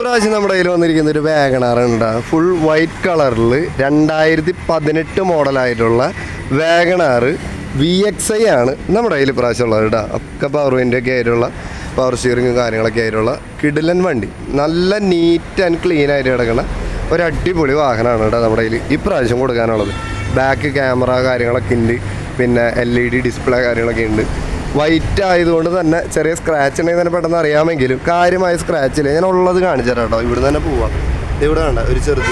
പ്രാവശ്യം നമ്മുടെ കയ്യിൽ വന്നിരിക്കുന്ന ഒരു വാഗണാറുണ്ട് ഫുൾ വൈറ്റ് കളറിൽ രണ്ടായിരത്തി പതിനെട്ട് മോഡലായിട്ടുള്ള Wagon R V X I ആണ് നമ്മുടെ കയ്യിൽ പ്രാവശ്യം ഉള്ളത് കേട്ടോ ഒക്കെ പവർ വിന്റെ ഒക്കെ ആയിട്ടുള്ള പവർ സ്റ്റിയറിങ്ങും കാര്യങ്ങളൊക്കെ ആയിട്ടുള്ള കിടിലൻ വണ്ടി. നല്ല നീറ്റ് ആൻഡ് ക്ലീൻ ആയിട്ട് കിടക്കുന്ന ഒരു അടിപൊളി വാഹനമാണ് കേട്ടോ നമ്മുടെ കയ്യിൽ ഇപ്രാവശ്യം കൊടുക്കാനുള്ളത്. ബാക്ക് ക്യാമറ കാര്യങ്ങളൊക്കെ ഉണ്ട്. പിന്നെ എൽ ഇ ഡി ഡിസ്പ്ലേ കാര്യങ്ങളൊക്കെ ഉണ്ട്. വൈറ്റ് ആയതുകൊണ്ട് തന്നെ ചെറിയ സ്ക്രാച്ച് ഉണ്ടെങ്കിൽ തന്നെ പെട്ടെന്ന് അറിയാമെങ്കിലും കാര്യമായ സ്ക്രാച്ച് ഇല്ല. ഞാൻ ഉള്ളത് കാണിച്ചു തരാം കേട്ടോ. ഇവിടെ തന്നെ പോവാം. ഇവിടെ വേണ്ട ഒരു ചെറുത്.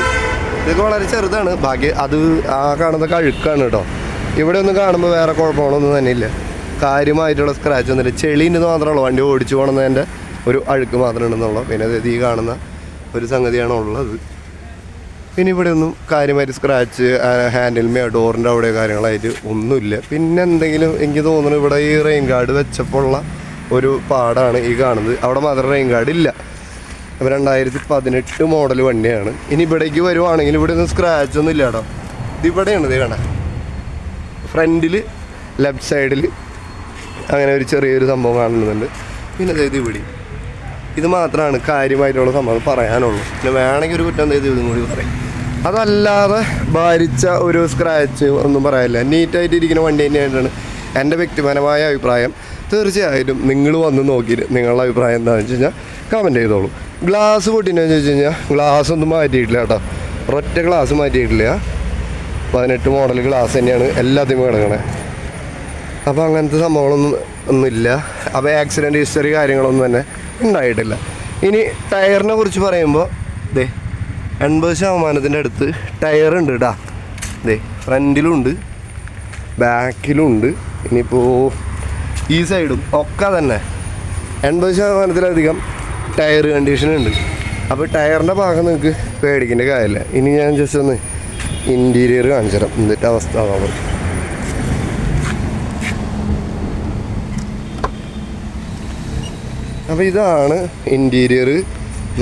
ഇതൊക്കെ വളരെ ചെറുതാണ്. ബാക്കി അത് ആ കാണുന്ന കഴുക്കാണ് കേട്ടോ. ഇവിടെ ഒന്നും കാണുമ്പോൾ വേറെ കുഴപ്പങ്ങളൊന്നും തന്നെ ഇല്ല. കാര്യമായിട്ടുള്ള സ്ക്രാച്ച് ഒന്നുമില്ല. ചെളിന്റെ ഉണ്ടെന്ന് മാത്രമേ ഉള്ളൂ. വണ്ടി ഓടിച്ചു പോകണമെന്നതിന്റെ ഒരു അഴുക്ക് മാത്രമേ ഉണ്ടെന്നുള്ളൂ പിന്നെ ഈ കാണുന്ന ഒരു സംഗതിയാണ് ഉള്ളത്. പിന്നെ ഇവിടെ ഒന്നും കാര്യമായിട്ട് സ്ക്രാച്ച് ഹാൻഡിൽമേ ഡോറിന്റെ അവിടെ കാര്യങ്ങളായിട്ട് ഒന്നുമില്ല. പിന്നെ എന്തെങ്കിലും എനിക്ക് തോന്നുന്നു ഇവിടെ ഈ റെയിൻ ഗാർഡ് വെച്ചപ്പോഴുള്ള ഒരു പാടാണ് ഈ കാണുന്നത്. അവിടെ മാത്രം റെയിൻ ഗാർഡ് ഇല്ല. അപ്പോൾ രണ്ടായിരത്തി പതിനെട്ട് മോഡൽ വണ്ടിയാണ്. ഇനി ഇവിടേക്ക് വരുവാണെങ്കിൽ ഇവിടെ ഒന്നും സ്ക്രാച്ച് ഒന്നും ഇല്ല കേട്ടോ. ഇതിവിടെയാണ് ഇത് കാണാൻ ഫ്രണ്ടിൽ ലെഫ്റ്റ് സൈഡിൽ അങ്ങനെ ഒരു ചെറിയൊരു സംഭവം കാണുന്നുണ്ട്. പിന്നെ അതായത് ഇവിടെ. ഇത് മാത്രമാണ് കാര്യമായിട്ടുള്ള സംഭവം പറയാനുള്ളൂ. പിന്നെ വേണമെങ്കിൽ ഒരു കുറ്റം ചെയ്ത് ഇതും കൂടി പറയും. അതല്ലാതെ ഭാരിച്ച ഒരു സ്ക്രാച്ച് ഒന്നും പറയാനില്ല നീറ്റായിട്ട് ഇരിക്കുന്ന വണ്ടി തന്നെയായിട്ടാണ് എന്റെ വ്യക്തിപരമായ അഭിപ്രായം. തീർച്ചയായിട്ടും നിങ്ങൾ വന്ന് നോക്കിയിട്ട് നിങ്ങളുടെ അഭിപ്രായം എന്താണെന്ന് വെച്ച് കഴിഞ്ഞാൽ കമന്റ് ചെയ്തോളൂ. ഗ്ലാസ് പൊട്ടിനെന്ന് വെച്ച് കഴിഞ്ഞാൽ ഗ്ലാസ് ഒന്നും മാറ്റിയിട്ടില്ല കേട്ടോ. ഒറ്റ ഗ്ലാസ് മാറ്റിയിട്ടില്ല. പതിനെട്ട് മോഡൽ ഗ്ലാസ് തന്നെയാണ് എല്ലാത്തിനും കിടക്കണേ. അപ്പോൾ അങ്ങനത്തെ സംഭവങ്ങളൊന്നും ഒന്നുമില്ല. അപ്പോൾ ആക്സിഡന്റ് ഹിസ്റ്ററി കാര്യങ്ങളൊന്നും തന്നെ ഉണ്ടായിട്ടില്ല. ഇനി ടയറിനെ കുറിച്ച് പറയുമ്പോൾ ദേ എൺപത് ശതമാനത്തിന്റെ അടുത്ത് ടയർ ഉണ്ട് ഇതേ ദേ ഫ്രണ്ടിലുണ്ട് ബാക്കിലുണ്ട്. ഇനിയിപ്പോൾ ഈ സൈഡും ഒക്കെ തന്നെ എൺപത് ശതമാനത്തിലധികം ടയർ കണ്ടീഷൻ ഉണ്ട്. അപ്പോൾ ടയറിന്റെ ഭാഗം നിങ്ങൾക്ക് പേടിക്കേണ്ട കാര്യമില്ല. ഇനി ഞാൻ ജസ്റ്റ് ഒന്ന് ഇന്റീരിയർ കാണിച്ചു തരാം എന്നിട്ട് അവസ്ഥ അതാണ് അപ്പോൾ ഇതാണ് ഇന്റീരിയർ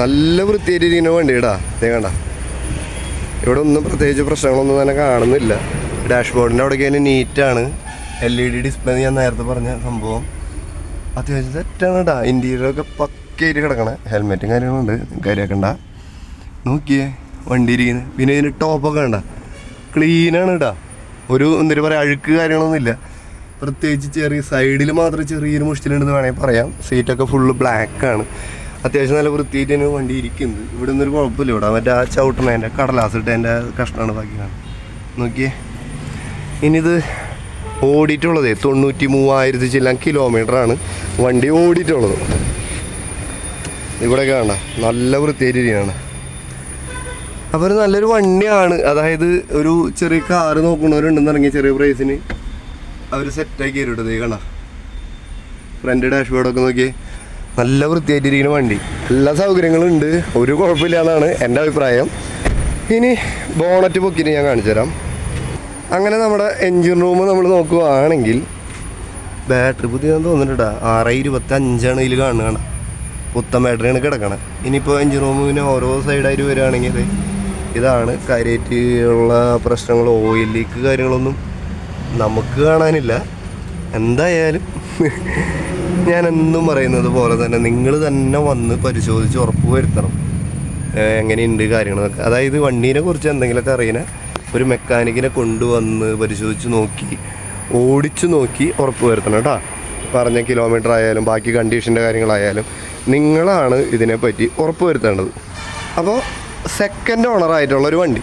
നല്ല വൃത്തിയായിട്ടിരിക്കുന്ന വേണ്ടി ഇതേ കണ്ട. ഇവിടെ ഒന്നും പ്രത്യേകിച്ച് പ്രശ്നങ്ങളൊന്നും തന്നെ കാണുന്നില്ല. ഡാഷ്ബോർഡിന്റെ അവിടേക്ക് തന്നെ നീറ്റാണ് എൽ ഇ ഡി ഡിസ്പ്ലേ ഞാൻ നേരത്തെ പറഞ്ഞ സംഭവം. അത്യാവശ്യം സെറ്റാണ് കേട്ടോ ഇന്റീരിയറൊക്കെ പക്കയായിട്ട് കിടക്കണേ. ഹെൽമെറ്റും കാര്യങ്ങളുണ്ട് കാര്യമാക്കണ്ട നോക്കിയേ. വണ്ടി ഇരിക്കുന്നത് പിന്നെ ഇതിന് ടോപ്പൊക്കെ കണ്ട. ക്ലീനാണ് കേട്ടോ ഒരു എന്തൊരു പറയുക അഴുക്ക് കാര്യങ്ങളൊന്നുമില്ല പ്രത്യേകിച്ച് ചെറിയ സൈഡിൽ മാത്രം ചെറിയൊരു മുഷ്ടിലുണ്ടെന്ന് വേണമെങ്കിൽ പറയാം. സീറ്റൊക്കെ ഫുള്ള് ബ്ലാക്കാണ് അത്യാവശ്യം നല്ല വൃത്തിയായിട്ട് തന്നെ വണ്ടി ഇരിക്കുന്നത് ഇവിടെ നിന്നൊരു കുഴപ്പമില്ല. ഇവിടെ മറ്റേ ആ ചവിട്ടണേന്റെ കടലാസ് ഇട്ടതിന്റെ കഷ്ണമാണ് ബാക്കി കാണുന്നത്. നോക്കിയേ. ഇനിയിത് ഓടിയിട്ടുള്ളത് തൊണ്ണൂറ്റി മൂവായിരത്തി കിലോമീറ്റർ കിലോമീറ്ററാണ് വണ്ടി ഓടിയിട്ടുള്ളത്. ഇവിടെ കാണാം. നല്ല വൃത്തിയായിട്ടിരിക്കുകയാണ് അപ്പോൾ ഒരു നല്ലൊരു വണ്ടിയാണ്. അതായത് ഒരു ചെറിയ കാറ് നോക്കുന്നവരുണ്ടെന്നുണ്ടെങ്കിൽ ചെറിയ പ്രൈസിന് അവർ സെറ്റാക്കി തരും ഇത് കണ്ട. ഫ്രണ്ട് ഡാഷ്ബോർഡൊക്കെ നോക്കി നല്ല വൃത്തിയായിട്ടിരിക്കുന്ന വണ്ടി. എല്ലാ സൗകര്യങ്ങളും ഉണ്ട്. ഒരു കുഴപ്പമില്ല എന്നാണ് എന്റെ അഭിപ്രായം. ഇനി ബോണറ്റ് പൊക്കിന് ഞാൻ കാണിച്ചു തരാം. അങ്ങനെ നമ്മുടെ എൻജിൻ റൂം നമ്മൾ നോക്കുകയാണെങ്കിൽ ബാറ്ററി പുതിയതെന്ന് തോന്നുന്നുണ്ടാ ആറ് ഇരുപത്തി അഞ്ചാണ് ഇതിൽ കാണുകയാണ് പുത്തൻ ബാറ്ററിയാണ് കിടക്കണം ഇനിയിപ്പോൾ എൻജിൻ റൂമിന് ഓരോ സൈഡായിട്ട് വരികയാണെങ്കിൽ ഇതാണ് കാര്യമായിട്ടുള്ള പ്രശ്നങ്ങൾ. ഓയിൽ ലീക്ക് കാര്യങ്ങളൊന്നും നമുക്ക് കാണാനില്ല. എന്തായാലും ഞാൻ എന്നും പറയുന്നത് പോലെ തന്നെ നിങ്ങൾ തന്നെ വന്ന് പരിശോധിച്ച് ഉറപ്പ് വരുത്തണം. എങ്ങനെയുണ്ട് കാര്യങ്ങളൊക്കെ. അതായത് വണ്ടീനെ കുറിച്ച് എന്തെങ്കിലുമൊക്കെ അറിയുന്ന ഒരു മെക്കാനിക്കിനെ കൊണ്ടുവന്ന് പരിശോധിച്ച് നോക്കി ഓടിച്ചു നോക്കി ഉറപ്പ് വരുത്തണം കേട്ടോ. പറഞ്ഞ കിലോമീറ്റർ ആയാലും ബാക്കി കണ്ടീഷന്റെ കാര്യങ്ങളായാലും നിങ്ങളാണ് ഇതിനെപ്പറ്റി ഉറപ്പ് വരുത്തേണ്ടത്. അപ്പോൾ സെക്കൻഡ് ഓണറായിട്ടുള്ള ഒരു വണ്ടി.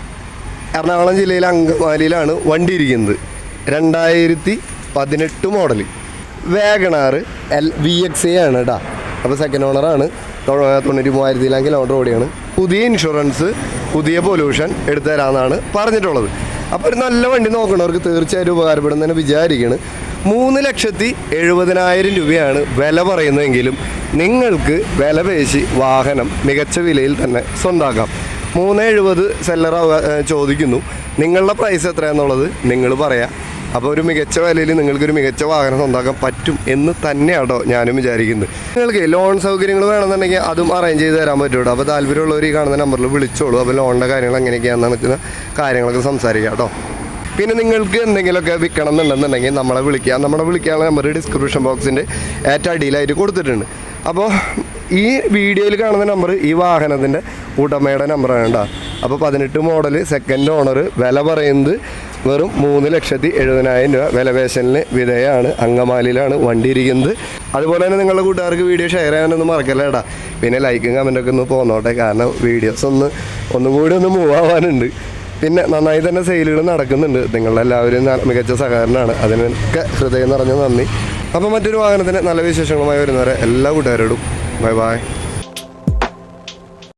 എറണാകുളം ജില്ലയിലെ അങ്കമാലിയിലാണ് വണ്ടി ഇരിക്കുന്നത്. രണ്ടായിരത്തി പതിനെട്ട് model WagonR L V X A ആണ് കേട്ടോ അപ്പോൾ സെക്കൻഡ് ഓണറാണ് തൊണ്ണൂറ്റി മൂവായിരത്തി മൂവായിരത്തിലാം കിലോമീറ്റർ ഓടിയാണ്. പുതിയ ഇൻഷുറൻസ് പുതിയ പൊല്യൂഷൻ എടുത്തു തരാമെന്നാണ് പറഞ്ഞിട്ടുള്ളത്. അപ്പോൾ ഒരു നല്ല വണ്ടി നോക്കണവർക്ക് തീർച്ചയായിട്ടും ഉപകാരപ്പെടുന്നതിന് വിചാരിക്കുകയാണ് മൂന്ന് ലക്ഷത്തി എഴുപതിനായിരം രൂപയാണ് വില പറയുന്നതെങ്കിലും നിങ്ങൾക്ക് വില പേശി വാഹനം മികച്ച വിലയിൽ തന്നെ സ്വന്താക്കാം. മൂന്ന് എഴുപത് സെല്ലർ ചോദിക്കുന്നു. നിങ്ങളുടെ പ്രൈസ് എത്രയാണെന്നുള്ളത് നിങ്ങൾ പറയാം. അപ്പോൾ ഒരു മികച്ച വിലയിൽ നിങ്ങൾക്കൊരു മികച്ച വാഹനം സ്വന്തമാക്കാൻ പറ്റും എന്ന് തന്നെയാണോ ഞാനും വിചാരിക്കുന്നത്. നിങ്ങൾക്ക് ലോൺ സൗകര്യങ്ങൾ വേണമെന്നുണ്ടെങ്കിൽ അതും അറേഞ്ച് ചെയ്ത് തരാൻ പറ്റുള്ളൂ അപ്പോൾ താല്പര്യമുള്ളവർ ഈ കാണുന്ന നമ്പറിൽ വിളിച്ചോളൂ. അപ്പോൾ ലോണിന്റെ കാര്യങ്ങൾ എങ്ങനെയൊക്കെയാണെന്ന് വെച്ചാൽ കാര്യങ്ങളൊക്കെ സംസാരിക്കാം കേട്ടോ. പിന്നെ നിങ്ങൾക്ക് എന്തെങ്കിലുമൊക്കെ വിൽക്കണം എന്നുണ്ടെന്നുണ്ടെങ്കിൽ നമ്മളെ വിളിക്കുക. നമ്മളെ വിളിക്കാനുള്ള നമ്പർ ഡിസ്ക്രിപ്ഷൻ ബോക്സിന്റെ ഏറ്റവും അടിയിലായിട്ട് കൊടുത്തിട്ടുണ്ട്. അപ്പോൾ ഈ വീഡിയോയിൽ കാണുന്ന നമ്പർ ഈ വാഹനത്തിന്റെ ഉടമയുടെ നമ്പറാണ് കേട്ടോ അപ്പോൾ പതിനെട്ട് മോഡൽ സെക്കൻഡ് ഓണർ വില പറയുന്നത് വെറും മൂന്ന് ലക്ഷത്തി എഴുപതിനായിരം രൂപ. വിലപേശലിന് വിധേയമാണ് അങ്കമാലിയിലാണ് വണ്ടി ഇരിക്കുന്നത്. അതുപോലെ തന്നെ നിങ്ങളുടെ കൂട്ടുകാർക്ക് വീഡിയോ ഷെയർ ചെയ്യാനൊന്നും മറക്കല്ല കേട്ടാ പിന്നെ ലൈക്കും കമന്റൊക്കെ ഒന്ന് പോന്നോട്ടെ. കാരണം വീഡിയോസ് ഒന്ന് ഒന്നും കൂടി ഒന്ന് മൂവ് ആവാനുണ്ട്. പിന്നെ നന്നായി തന്നെ സെയിലുകൾ നടക്കുന്നുണ്ട്. നിങ്ങളെല്ലാവരും മികച്ച സഹകരണമാണ്. അതിനൊക്കെ ഹൃദയം നിറഞ്ഞ നന്ദി. അപ്പോൾ മറ്റൊരു വാഹനത്തിന് നല്ല വിശേഷങ്ങളുമായി വരുന്നവരെ എല്ലാ കൂട്ടുകാരോടും. Bye bye